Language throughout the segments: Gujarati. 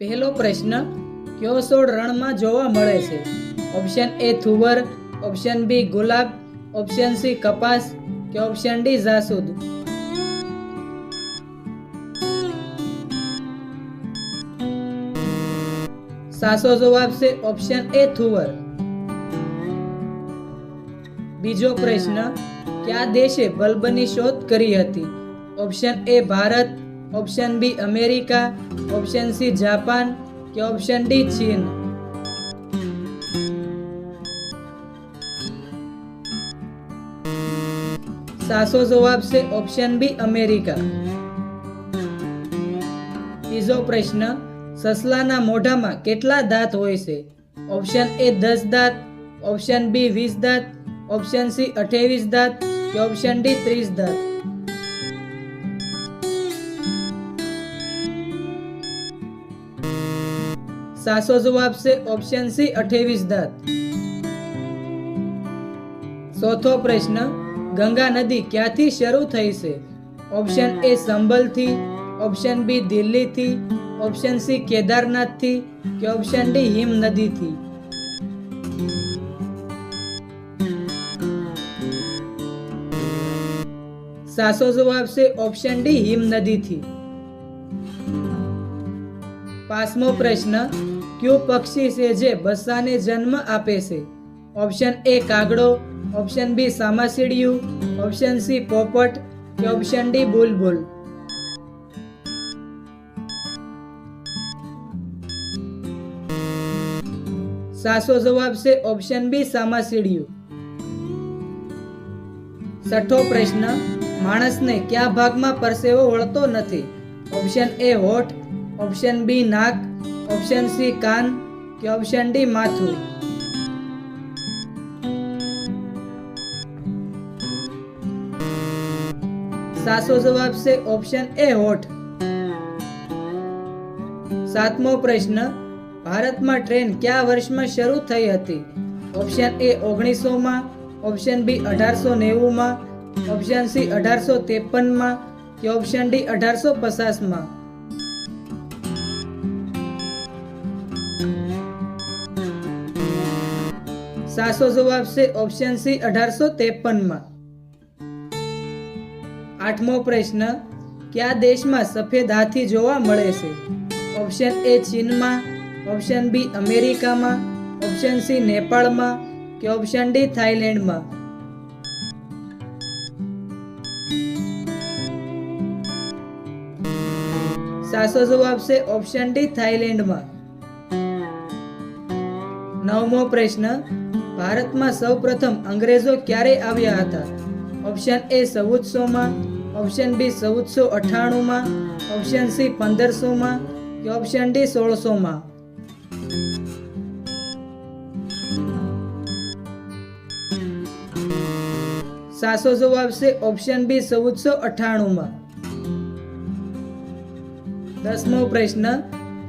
પહેલો પ્રશ્ન, કયો છોડ રણમાં જોવા મળે છે? ઓપ્શન એ થુવર. ઓપ્શન બી ગુલાબ. ઓપ્શન સી કપાસ. કે ઓપ્શન ડી જાસૂદ? સાચો જવાબ છે ઓપ્શન એ થુવર. બીજો પ્રશ્ન, કયા દેશે બલ્બની શોધ કરી હતી? Option A Bharat. Option B America option C Japan કે ઓપ્શન ડી ચીન સાસો જવાબ છે ઓપ્શન બી અમેરિકા ત્રીજો પ્રશ્ન સસલાના મોઢામાં કેટલા દાંત હોય છે ઓપ્શન એ દસ દાંત ઓપ્શન બી વીસ દાંત ઓપ્શન સી અઠ્યાવીસ દાંત કે ઓપ્શન ડી ત્રીસ દાંત સાચો જવાબ છે ઓપ્શન સી અઠ્ઠાવીસ દાંત. ચોથો પ્રશ્ન, ગંગા નદી ક્યાંથી શરૂ થઈ છે? ઓપ્શન એ સંભલથી ઓપ્શન બી દિલ્હીથી ઓપ્શન સી કેદારનાથથી કે ઓપ્શન ડી હિમ નદીથી સાચો જવાબ છે ઓપ્શન ડી હિમ નદીથી પાંચમો પ્રશ્ન, કયું પક્ષી છે જે બસ્સાને જન્મ આપે છે ઓપ્શન એ કાગડો. ઓપ્શન બી સામાસીડિયું. ઓપ્શન સી પોપટ. કે ઓપ્શન ડી બુલબુલ. સાચો જવાબ છે ઓપ્શન બી સામાસીડિયું. છઠ્ઠો પ્રશ્ન, માણસને કયા ભાગમાં પરસેવો વળતો નથી? ઓપ્શન એ હોઠ. ઓપ્શન બી નાક. ઓપ્શન સી કાન. કે ઓપ્શન ડી માથું. સાચો જવાબ છે ઓપ્શન એ હોઠ. સાતમો પ્રશ્ન, ભારતમાં ટ્રેન કયા વર્ષમાં શરૂ થઈ હતી? ઓપ્શન એ ઓગણીસો માં ઓપ્શન બી અઢારસો નેવું માં ઓપ્શન સી અઢારસો ત્રેપનમાં. કે ઓપ્શન ડી અઢારસો પચાસ સાચો જવાબ છે ઓપ્શન સી, અઢારસો ત્રેપનમાં. આઠમો પ્રશ્ન, કયા દેશમાં સફેદ હાથી જોવા મળે છે? ઓપ્શન એ ચીનમાં ઓપ્શન બી અમેરિકામાં ઓપ્શન સી નેપાળમાં કે ઓપ્શન ડી થાઈલેન્ડમાં સાચો જવાબ છે ઓપ્શન ડી થાઈલેન્ડમાં નવમો પ્રશ્ન. ભારતમાં સૌપ્રથમ અંગ્રેજો ક્યારે આવ્યા હતા? ઓપ્શન એ ચૌદસોમાં ઓપ્શન બી ચૌદસો અઠ્ઠાણુંમાં ઓપ્શન સી પંદરસોમાં કે ઓપ્શન ડી સોળસોમાં? સાસો જવાબ છે ઓપ્શન બી ચૌદસો અઠ્ઠાણું માં દસમો પ્રશ્ન,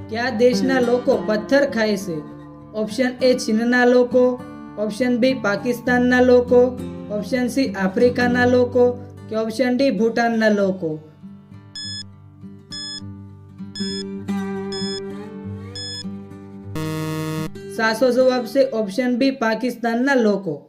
કયા દેશના લોકો પથ્થર ખાય છે? ઓપ્શન એ ચીનના લોકો. ઓપ્શન બી પાકિસ્તાનના લોકો. ઓપ્શન સી આફ્રિકાના લોકો. કે ઓપ્શન ડી ભૂટાનના લોકો. સાચો જવાબ છે ઓપ્શન બી પાકિસ્તાનના લોકો.